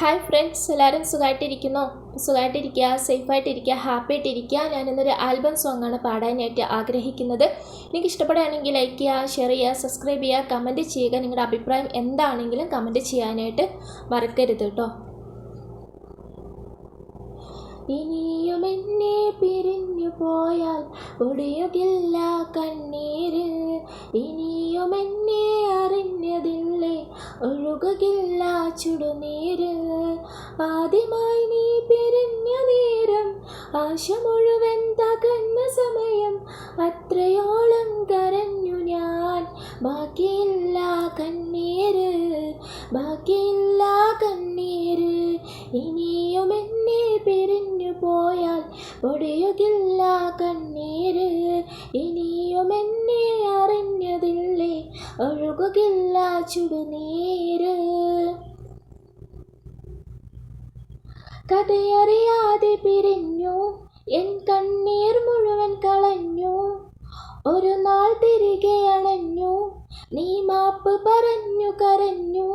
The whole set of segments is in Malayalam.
ഹായ് ഫ്രണ്ട്സ് എല്ലാവരും സുഖമായിട്ടിരിക്കുന്നോ സുഖമായിട്ടിരിക്കുക സേഫായിട്ടിരിക്കുക ഹാപ്പി ആയിട്ടിരിക്കുക ഞാനിന്നൊരു ആൽബം സോങ്ങാണ് പാടാനായിട്ട് ആഗ്രഹിക്കുന്നത്. നിങ്ങൾക്ക് ഇഷ്ടപ്പെടുകയാണെങ്കിൽ ലൈക്ക് ചെയ്യുക ഷെയർ ചെയ്യുക സബ്സ്ക്രൈബ് ചെയ്യുക കമന്റ് ചെയ്യുക. നിങ്ങളുടെ അഭിപ്രായം എന്താണെങ്കിലും കമന്റ് ചെയ്യാനായിട്ട് മറക്കരുത് കേട്ടോ. ഇനിയും എന്നെ പിരിഞ്ഞു പോയാൽ ഒടിയുകില്ല കണ്ണീര് ഇനിയും എന്നെ അറിഞ്ഞതില്ലേ ഒഴുകുകില്ല ചുടുനീര്. ആദ്യമായി നീ പിരിഞ്ഞ നേരം ആശ മുഴുവൻ തകർന്ന സമയം. അത്രയോളം കരഞ്ഞു ഞാൻ. ബാക്കിയില്ല കണ്ണീര്. ബാക്കിയില്ല കണ്ണീര്. ഇനിയും എന്നെ പിരിഞ്ഞു പോയാൽ പൊടിയുകില്ല കണ്ണീര്. ഇനിയും എന്നെ അറിഞ്ഞതില്ലേ ഒഴുകുകില്ല ചുടുനീര് കഥയറിയാതെ പിരിഞ്ഞു എൻ കണ്ണീർ മുഴുവൻ കളഞ്ഞു. ഒരു നാൾ തിരികെ അണഞ്ഞു നീ മാപ്പ് പറഞ്ഞു കരഞ്ഞു.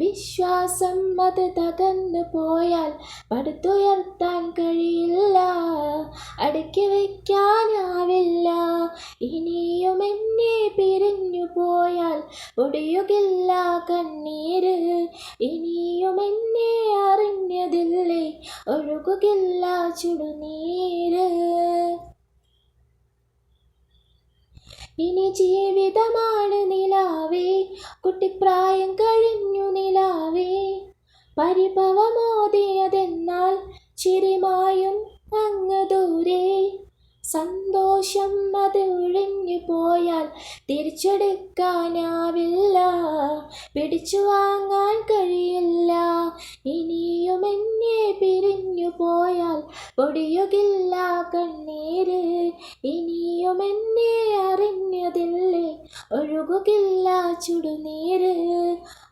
വിശ്വാസം അത് തകർന്നു പോയാൽ പടുത്തുയർത്താൻ കഴിയില്ല അടുക്കി വയ്ക്കാനാവില്ല പോയാൽ ഒടിയുകില്ല കണ്ണീര് ഇനിയും എന്നെ അറിഞ്ഞതില്ലേ? ഒഴുകുകില്ല ചുടുനീര്. ഇനി ജീവിതമാണ് നിലാവേ കുട്ടിപ്രായം കഴിഞ്ഞു നിലാവേ. പരിഭവമോതിയതെന്നാൽ ചിരിമായും അങ്ങ് ദൂരെ. സന്തോഷം അത് പോയാൽ തിരിച്ചെടുക്കാനാവില്ല. പിടിച്ചു വാങ്ങാൻ കഴിയില്ല. ഇനിയും എന്നെ പിരിഞ്ഞു പോയാൽ പൊടിയുകില്ല കണ്ണീര്. ഇനിയും എന്നെ അറിഞ്ഞതില്ലേ ഒഴുകുകില്ല ചുടുനീര്.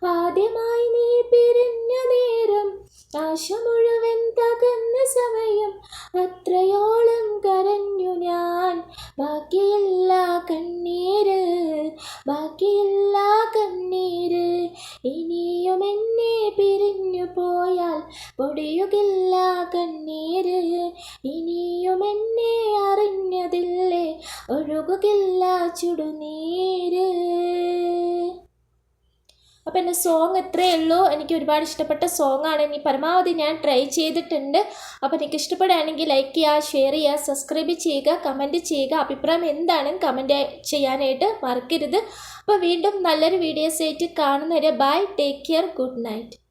ആദ്യമായി നീ പിരിഞ്ഞ നേരം ആശ മുഴുവൻ തകർന്ന സമയം അത്രയോളം കരഞ്ഞു കണ്ണീര് ഇനിയും എന്നെ അറിഞ്ഞതില്ലേ? ഒഴുകുകില്ല ചുടുനീര്. അപ്പോൾ എന്റെ സോങ് ഇത്രയേ ഉള്ളൂ. എനിക്ക് ഒരുപാട് ഇഷ്ടപ്പെട്ട സോങ്ങാണ് ഇനി പരമാവധി ഞാൻ ട്രൈ ചെയ്തിട്ടുണ്ട്. അപ്പോൾ എനിക്ക് ഇഷ്ടപ്പെടുകയാണെങ്കിൽ ലൈക്ക് ചെയ്യുക ഷെയർ ചെയ്യുക സബ്സ്ക്രൈബ് ചെയ്യുക കമന്റ് ചെയ്യുക. അഭിപ്രായം എന്താണെന്ന് കമന്റ് ചെയ്യാനായിട്ട് മറക്കരുത്. അപ്പോൾ വീണ്ടും നല്ലൊരു വീഡിയോസ് ആയിട്ട് കാണുന്നവരെ bye take care good night